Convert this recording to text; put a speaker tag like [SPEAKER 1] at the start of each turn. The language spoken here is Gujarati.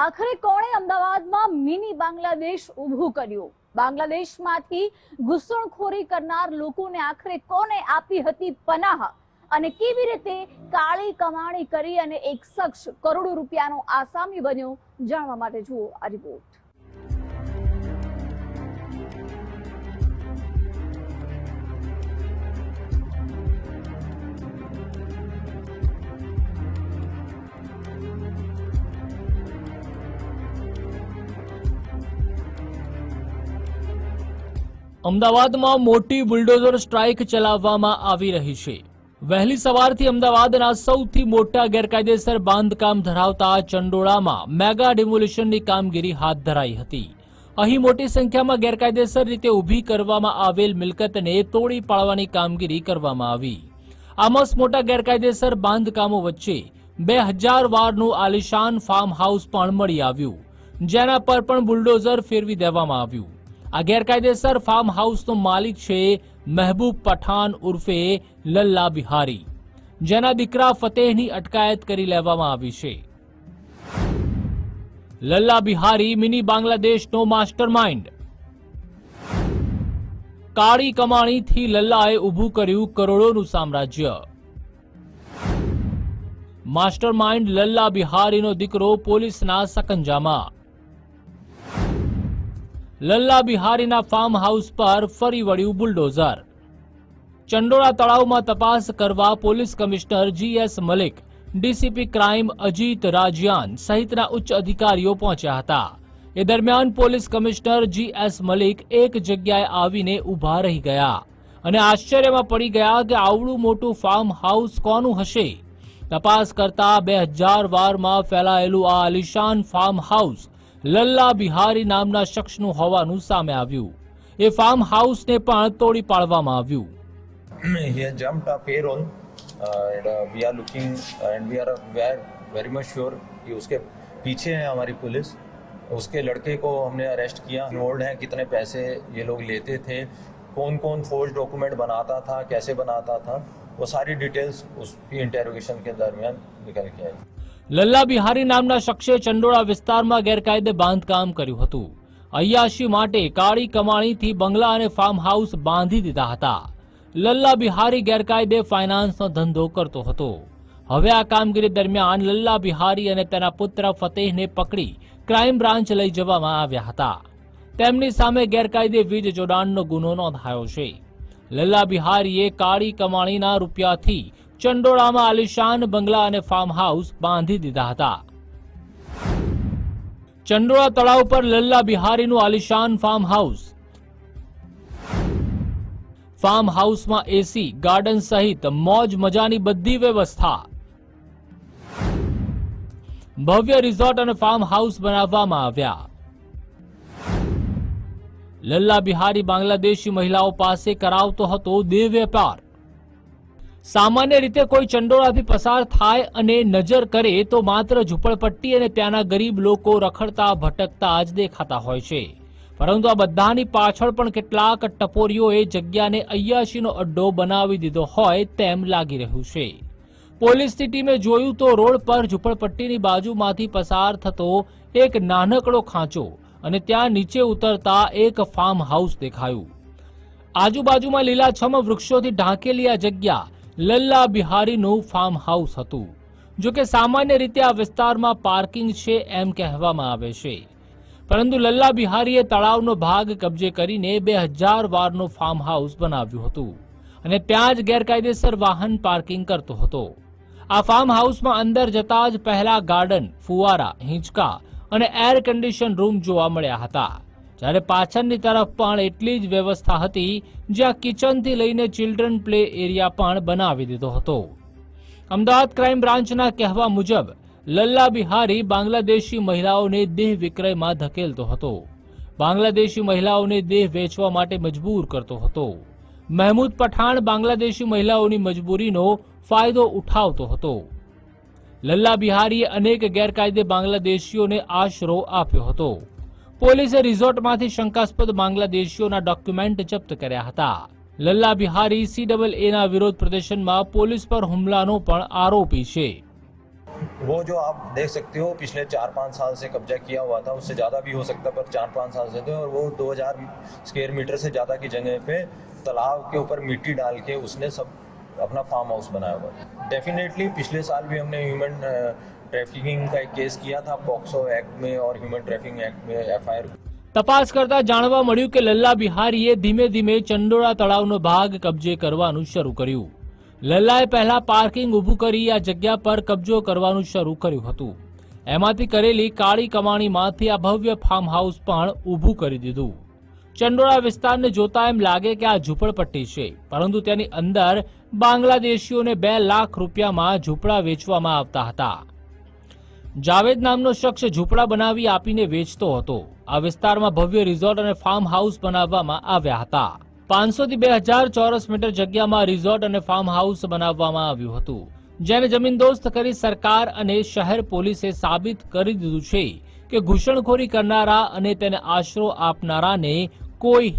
[SPEAKER 1] આખરે કોણે અમદાવાદમાં મિની બાંગ્લાદેશ ઊભું કર્યું? બાંગ્લાદેશમાંથી ઘૂસણખોરી કરનાર લોકોને આખરે કોને આપી હતી પનાહ? અને કેવી રીતે કાળી કમાણી કરી અને એક શખ્સ કરોડો રૂપિયાનો આસામી બન્યો? જાણવા માટે જુઓ આ રિપોર્ટ.
[SPEAKER 2] અમદાવાદમાં મોટી બુલડોઝર સ્ટ્રાઇક ચલાવવામાં આવી રહી છે. વહેલી સવારથી અમદાવાદના સૌથી મોટા ગેરકાયદેસર બાંધકામ ધરાવતા ચંડોળામાં મેગા ડિમોલિશનની કામગીરી હાથ ધરાઈ હતી. અહીં મોટી સંખ્યામાં ગેરકાયદેસર રીતે ઊભી કરવામાં આવેલ મિલકતને તોડી પાડવાની કામગીરી કરવામાં આવી. આમસ મોટા ગેરકાયદેસર બાંધકામો વચ્ચે બે હજાર વારનું આલિશાન ફાર્મ હાઉસ પણ મળી આવ્યું, જેના પર પણ બુલડોઝર ફેરવી દેવામાં આવ્યું. આ ગેરકાયદેસર ફાર્મ હાઉસનો માલિક છે મહેબૂબ પઠાણ ઉર્ફે લલ્લા બિહારી. જેના દીકરા ફતેહની અટકાયત કરી લેવામાં આવી છે. લલ્લા બિહારી મિની બાંગ્લાદેશનો માસ્ટરમાઇન્ડ. કાળી કમાણીથી લલ્લાએ ઊભું કર્યું કરોડોનું સામ્રાજ્ય. માસ્ટર માઇન્ડ લલ્લા બિહારીનો દીકરો પોલીસના સકંજામાં લલ્લા બિહારીના ફાર્મ હાઉસ પર ફરી વળ્યું બુલડોઝર. ચંડોળા તળાવમાં તપાસ કરવા police commissioner GS Malik DCP crime Ajit Rajiyan સહિતના ઉચ્ચ અધિકારીઓ પહોંચ્યા હતા. એ દરમિયાન પોલીસ કમિશનર જીએસ મલિક એક જગ્યાએ આવીને ઊભા રહી ગયા અને આશ્ચર્યમાં પડી ગયા કે આવડું મોટું ફાર્મ હાઉસ કોનું હશે? તપાસ કરતા બે હજાર વારમાં ફેલાયેલું આ આલિશાન ફાર્મ હાઉસ લલ્લા બિહારી નામના શખ્સનું હોવાનું સામે આવ્યું એ ફાર્મ હાઉસને પણ તોડી પાડવામાં આવ્યું
[SPEAKER 3] he has jumped a payroll uh, and uh, we are looking and we are we are very much sure कि उसके पीछे है हमारी पुलिस उसके लड़के को हमने अरेस्ट किया इन्वॉल्व है कितने पैसे ये लोग लेते थे कौन कौन फोर्ज डॉक्यूमेंट बनाता था कैसे बनाता था वो सारी डिटेल्स उसकी इंटेरोगेशन के दरमियान निकल के आई
[SPEAKER 2] લલ્લા બિહારી નામના શખ્સે ચંડોળા વિસ્તારમાં ગેરકાયદે બાંધકામ કર્યું હતું. અયાશી માટે કાળી કમાણીથી બંગલા અને ફાર્મ હાઉસ બાંધી દીધા હતા. લલ્લા બિહારી ગેરકાયદે ફાઇનાન્સનો ધંધો કરતો હતો. હવે આ કામગીરી દરમિયાન લલ્લા બિહારી અને તેના પુત્ર ફતેહને પકડી ક્રાઇમ બ્રાન્ચ લઈ જવામાં આવ્યા હતા. તેમની સામે ગેરકાયદે વીજ જોડાણનો ગુનો નોંધાયો છે. લલ્લા બિહારીએ કાળી કમાણીના રૂપિયાથી ચંડોળામાં આલિશાન બંગલા અને ફાર્મ હાઉસ બાંધી દીધા હતા. ચંડોળા તળાવ પર લલ્લા બિહારીનું આલિશાન ફાર્મ હાઉસ ફાર્મ હાઉસમાં એસી ગાર્ડન સહિત મોજ મજાની બધી વ્યવસ્થા. ભવ્ય રિઝોર્ટ અને ફાર્મ હાઉસ બનાવવામાં આવ્યા. લલ્લા બિહારી બાંગ્લાદેશી મહિલાઓ પાસે કરાવતો હતો દેહ વેપાર. સામાન્ય રીતે કોઈ ચંડોળાથી પસાર થાય અને નજર કરે તો માત્ર ઝૂંપડપટ્ટી અને ત્યાંના ગરીબ લોકો રખડતા, ભટકતા જ દેખાતા હોય છે. પરંતુ આ બધાની પાછળ પણ કેટલાક ટપોરીઓએ જગ્યાને અય્યાશીનો અડ્ડો બનાવી દીધો હોય તેમ લાગી રહ્યું છે. પોલીસની ટીમે જોયું તો રોડ પર ઝૂંપડપટ્ટીની બાજુમાંથી પસાર થતો એક નાનકડો ખાંચો અને ત્યાં નીચે ઉતરતા એક ફાર્મ હાઉસ દેખાયું. આજુબાજુમાં લીલાછમ વૃક્ષોથી ઢાંકેલી આ જગ્યા લલ્લા બિહારીનું ફાર્મ હાઉસ હતું. જો કે સામાન્ય રીતે આ વિસ્તારમાં પાર્કિંગ છે એમ કહેવામાં આવે છે. પરંતુ લલ્લા બિહારીએ તળાવનો ભાગ કબજે કરીને બે હજાર વારનું ફાર્મ હાઉસ બનાવ્યું હતું અને ત્યાં જ ગેરકાયદેસર વાહન પાર્કિંગ કરતો હતો. આ ફાર્મ હાઉસમાં અંદર જતા જ પહેલા ગાર્ડન ફુવારા, હિંચકા અને એર કન્ડિશન રૂમ જોવા મળ્યા હતા. જ્યારે પાછળની તરફ પણ એટલી જ વ્યવસ્થા હતી, જ્યાં કિચનથી લઈને ચિલ્ડ્રન પ્લે એરિયા પણ બનાવી દીધો હતો. અમદાવાદ ક્રાઇમ બ્રાન્ચના કહેવા મુજબ, લલ્લા બિહારી બાંગ્લાદેશી મહિલાઓને દેહ વિક્રયમાં ધકેલતો હતો. બાંગ્લાદેશી મહિલાઓને દેહ વેચવા માટે મજબૂર કરતો હતો. મહેમૂદ પઠાણ બાંગ્લાદેશી મહિલાઓની મજબૂરીનો ફાયદો ઉઠાવતો હતો. લલ્લા બિહારીએ અનેક ગેરકાયદે બાંગ્લાદેશીઓને આશરો આપ્યો હતો. પોલીસે રિઝોર્ટમાંથી શંકાસ્પદ બાંગ્લાદેશીઓના ડોક્યુમેન્ટ જપ્ત કર્યા હતા લલ્લા બિહારી સી ડબલ એના વિરોધ પ્રદર્શનમાં પોલીસ પર હુમલાનો પણ આરોપી છે
[SPEAKER 3] वो जो आप देख सकते हो पिछले चार पाँच साल से कब्जा किया हुआ था उससे ज़्यादा भी हो सकता पर चार पाँच साल से थे और वो 2000 स्क्वायर मीटर से ज़्यादा की जगह पे तालाब के ऊपर मिट्टी डाल के उसने सब अपना फार्म हाउस बनाया हुआ था डेफिनेटली पिछले साल भी हमने ह्यूमन ट्रैफिकिंग का एक केस किया था पॉक्सो एक्ट में और ह्यूमन ट्रैफिकिंग एक्ट में एफ
[SPEAKER 2] તપાસ કરતા જાણવા મળ્યું કે લલ્લા બિહારીએ ધીમે ધીમે ચંડોળા તળાવનો ભાગ કબજે કરવાનું શરૂ કર્યું લલ્લાએ પહેલા પાર્કિંગ ઊભું કરી આ જગ્યા પર કબજો કરવાનું શરૂ કર્યું હતું એમાંથી કરેલી કાળી કમાણીમાંથી આ ભવ્ય ફાર્મ હાઉસ પણ ઊભું કરી દીધું ચંડોળા વિસ્તારને જોતા એમ લાગે કે આ ઝૂંપડપટ્ટી છે પરંતુ તેની અંદર બાંગ્લાદેશીઓને બે લાખ રૂપિયામાં ઝૂંપડા વેચવામાં આવતા હતા જાવેદ નામનો શખ્સ ઝૂંપડા બનાવી આપીને વેચતો હતો. આ વિસ્તારમાં ભવ્ય રિઝોર્ટ અને ફાર્મ હાઉસ બનાવવામાં આવ્યા હતા. પાંચસો થી બે હજાર ચોરસ મીટર જગ્યામાં રિઝોર્ટ અને ફાર્મ હાઉસ બનાવવામાં આવ્યું હતું. જેને જમીનદોસ્ત કરી સરકાર અને શહેર પોલીસે સાબિત કરી દીધું છે કે ઘૂસણખોરી કરનારા અને તેને આશરો આપનારાને કોઈ